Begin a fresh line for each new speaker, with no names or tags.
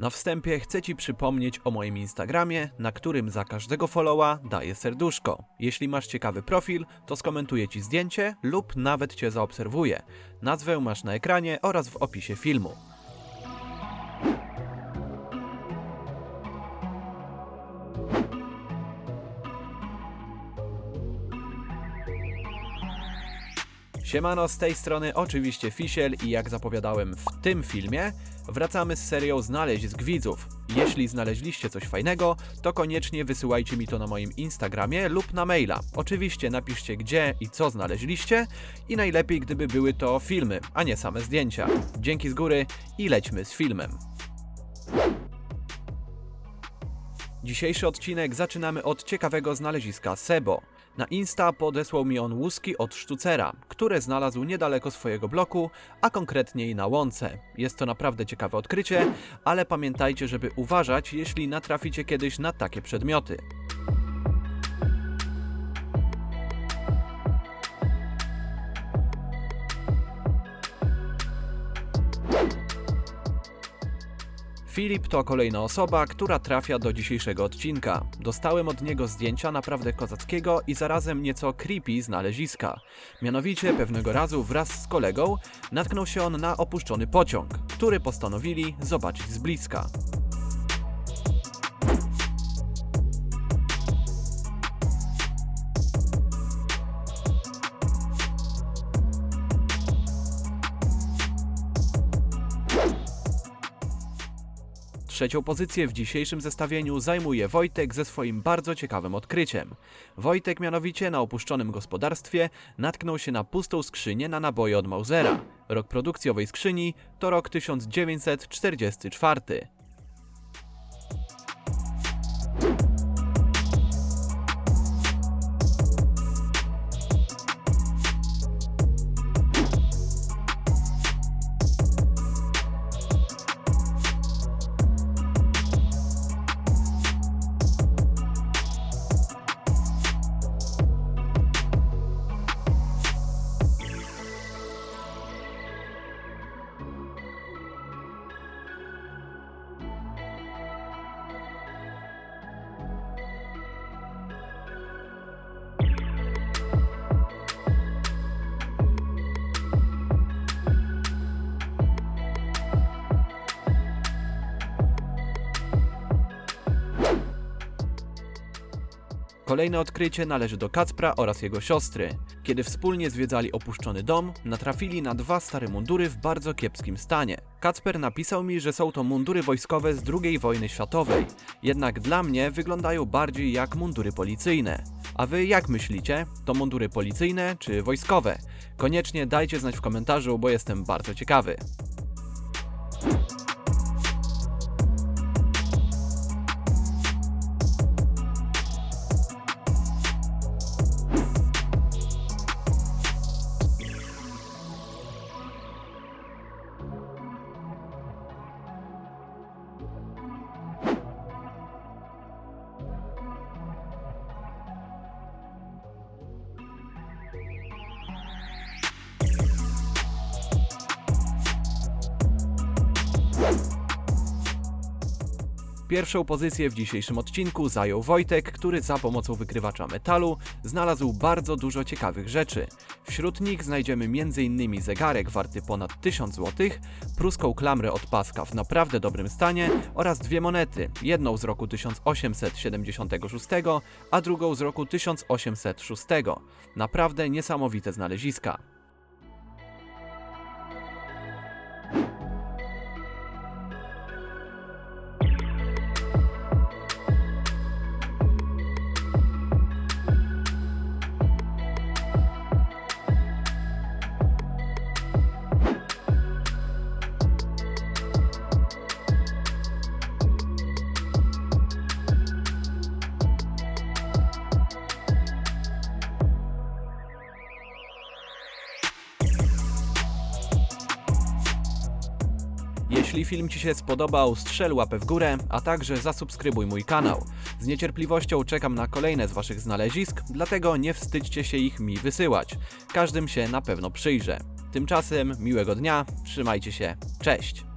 Na wstępie chcę Ci przypomnieć o moim Instagramie, na którym za każdego followa daję serduszko. Jeśli masz ciekawy profil, to skomentuję Ci zdjęcie lub nawet Cię zaobserwuję. Nazwę masz na ekranie oraz w opisie filmu. Siemano, z tej strony oczywiście Fisiel i jak zapowiadałem w tym filmie, wracamy z serią Znaleźć widzów. Jeśli znaleźliście coś fajnego, to koniecznie wysyłajcie mi to na moim Instagramie lub na maila. Oczywiście napiszcie gdzie i co znaleźliście i najlepiej gdyby były to filmy, a nie same zdjęcia. Dzięki z góry i lećmy z filmem. Dzisiejszy odcinek zaczynamy od ciekawego znaleziska Sebo. Na Insta podesłał mi on łuski od sztucera, które znalazł niedaleko swojego bloku, a konkretniej na łące. Jest to naprawdę ciekawe odkrycie, ale pamiętajcie, żeby uważać, jeśli natraficie kiedyś na takie przedmioty. Filip to kolejna osoba, która trafia do dzisiejszego odcinka. Dostałem od niego zdjęcia naprawdę kozackiego i zarazem nieco creepy znaleziska. Mianowicie pewnego razu wraz z kolegą natknął się on na opuszczony pociąg, który postanowili zobaczyć z bliska. Trzecią pozycję w dzisiejszym zestawieniu zajmuje Wojtek ze swoim bardzo ciekawym odkryciem. Wojtek mianowicie na opuszczonym gospodarstwie natknął się na pustą skrzynię na naboje od Mausera. Rok produkcji owej skrzyni to rok 1944. Kolejne odkrycie należy do Kacpra oraz jego siostry. Kiedy wspólnie zwiedzali opuszczony dom, natrafili na dwa stare mundury w bardzo kiepskim stanie. Kacper napisał mi, że są to mundury wojskowe z II wojny światowej, jednak dla mnie wyglądają bardziej jak mundury policyjne. A wy jak myślicie? To mundury policyjne czy wojskowe? Koniecznie dajcie znać w komentarzu, bo jestem bardzo ciekawy. Pierwszą pozycję w dzisiejszym odcinku zajął Wojtek, który za pomocą wykrywacza metalu znalazł bardzo dużo ciekawych rzeczy. Wśród nich znajdziemy m.in. zegarek warty ponad 1000 zł, pruską klamrę od paska w naprawdę dobrym stanie oraz dwie monety, jedną z roku 1876, a drugą z roku 1806. Naprawdę niesamowite znaleziska. Jeśli film Ci się spodobał, strzel łapę w górę, a także zasubskrybuj mój kanał. Z niecierpliwością czekam na kolejne z Waszych znalezisk, dlatego nie wstydźcie się ich mi wysyłać. Każdym się na pewno przyjrzę. Tymczasem miłego dnia, trzymajcie się, cześć!